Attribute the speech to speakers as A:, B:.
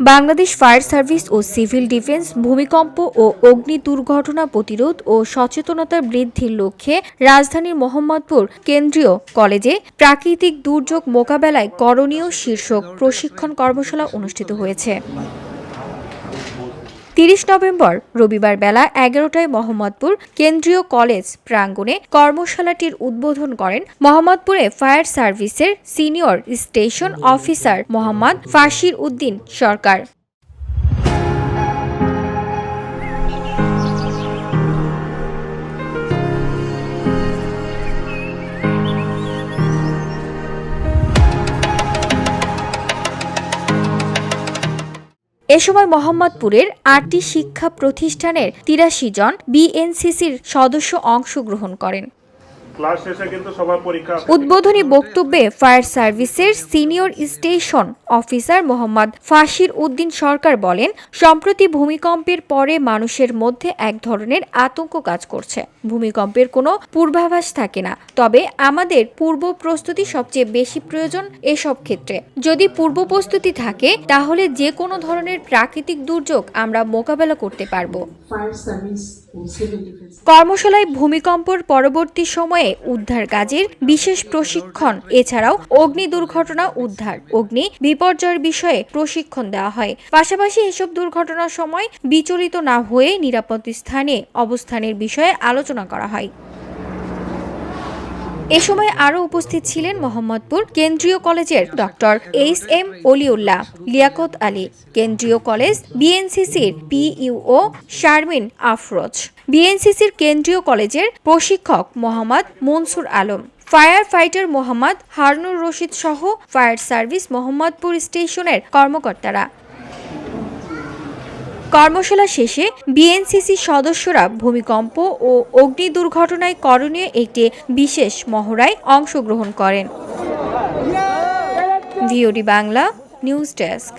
A: Bangladesh fire service ও civil defence, ভূমিকম্প ও অগ্নি দুর্ঘটনা প্রতিরোধ ও সচেতনতা বৃদ্ধির লক্ষ্যে রাজধানীর মোহাম্মদপুর কেন্দ্রীয় কলেজে প্রাকৃতিক দুর্যোগ মোকাবেলায় করণীয় শীর্ষক প্রশিক্ষণ কর্মশালা অনুষ্ঠিত হয়েছে। তিরিশ নভেম্বর, রবিবার বেলা এগারোটায় মোহাম্মদপুর কেন্দ্রীয় কলেজ প্রাঙ্গণে কর্মশালাটির উদ্বোধন করেন মোহাম্মদপুরে ফায়ার সার্ভিসের senior station officer Mohammad Fashir Uddin Sarkar. এ সময় মোহাম্মদপুরের আটটি শিক্ষা প্রতিষ্ঠানের তিরাশি জন বিএনসিসির সদস্য অংশগ্রহণ করেন।
B: ক্লাস শেষে কিন্তু সবার পরীক্ষা
A: উদ্বোধনী বক্তব্যে ফায়ার সার্ভিসের senior station officer Mohammad Fashir Uddin Sarkar বলেন সম্প্রতি ভূমিকম্পের পরে মানুষের মধ্যে এক ধরনের আতঙ্ক কাজ করছে। ভূমিকম্পের কোনো পূর্বাভাস থাকে না। তবে আমাদের পূর্ব প্রস্তুতি সবচেয়ে বেশি প্রয়োজন এসব ক্ষেত্রে। যদি পূর্ব প্রস্তুতি থাকে তাহলে যে কোনো ধরনের প্রাকৃতিক দুর্যোগ আমরা মোকাবেলা করতে পারব. কর্মশালায় ভূমিকম্পর পরবর্তী সময়ে উদ্ধার কাজের বিশেষ প্রশিক্ষণ, এছাড়াও অগ্নি দুর্ঘটনা উদ্ধার। অগ্নি বিপর্যয়ের বিষয়ে প্রশিক্ষণ দেওয়া হয়। পাশাপাশি এসব দুর্ঘটনার সময় বিচলিত না হয়ে নিরাপদ স্থানে অবস্থানের বিষয়ে আলোচনা করা হয়। এ সময় আরও উপস্থিত ছিলেন মোহাম্মদপুর কেন্দ্রীয় কলেজের doctor H M Oliullah, Liaquat Ali, কেন্দ্রীয় কলেজ বিএনসিসির পিইউও শারমিন আফরোজ, বিএনসিসির কেন্দ্রীয় কলেজের প্রশিক্ষক মোহাম্মদ মনসুর আলম, ফায়ার ফাইটার মোহাম্মদ হারনুর রশিদ সহ ফায়ার সার্ভিস মোহাম্মদপুর স্টেশনের কর্মকর্তারা। কর্মশালা শেষে বিএনসিসি সদস্যরা ভূমিকম্প ও অগ্নি দুর্ঘটনায় করণীয় একটি বিশেষ মহড়ায় অংশগ্রহণ করেন। VOD Bangla, news desk.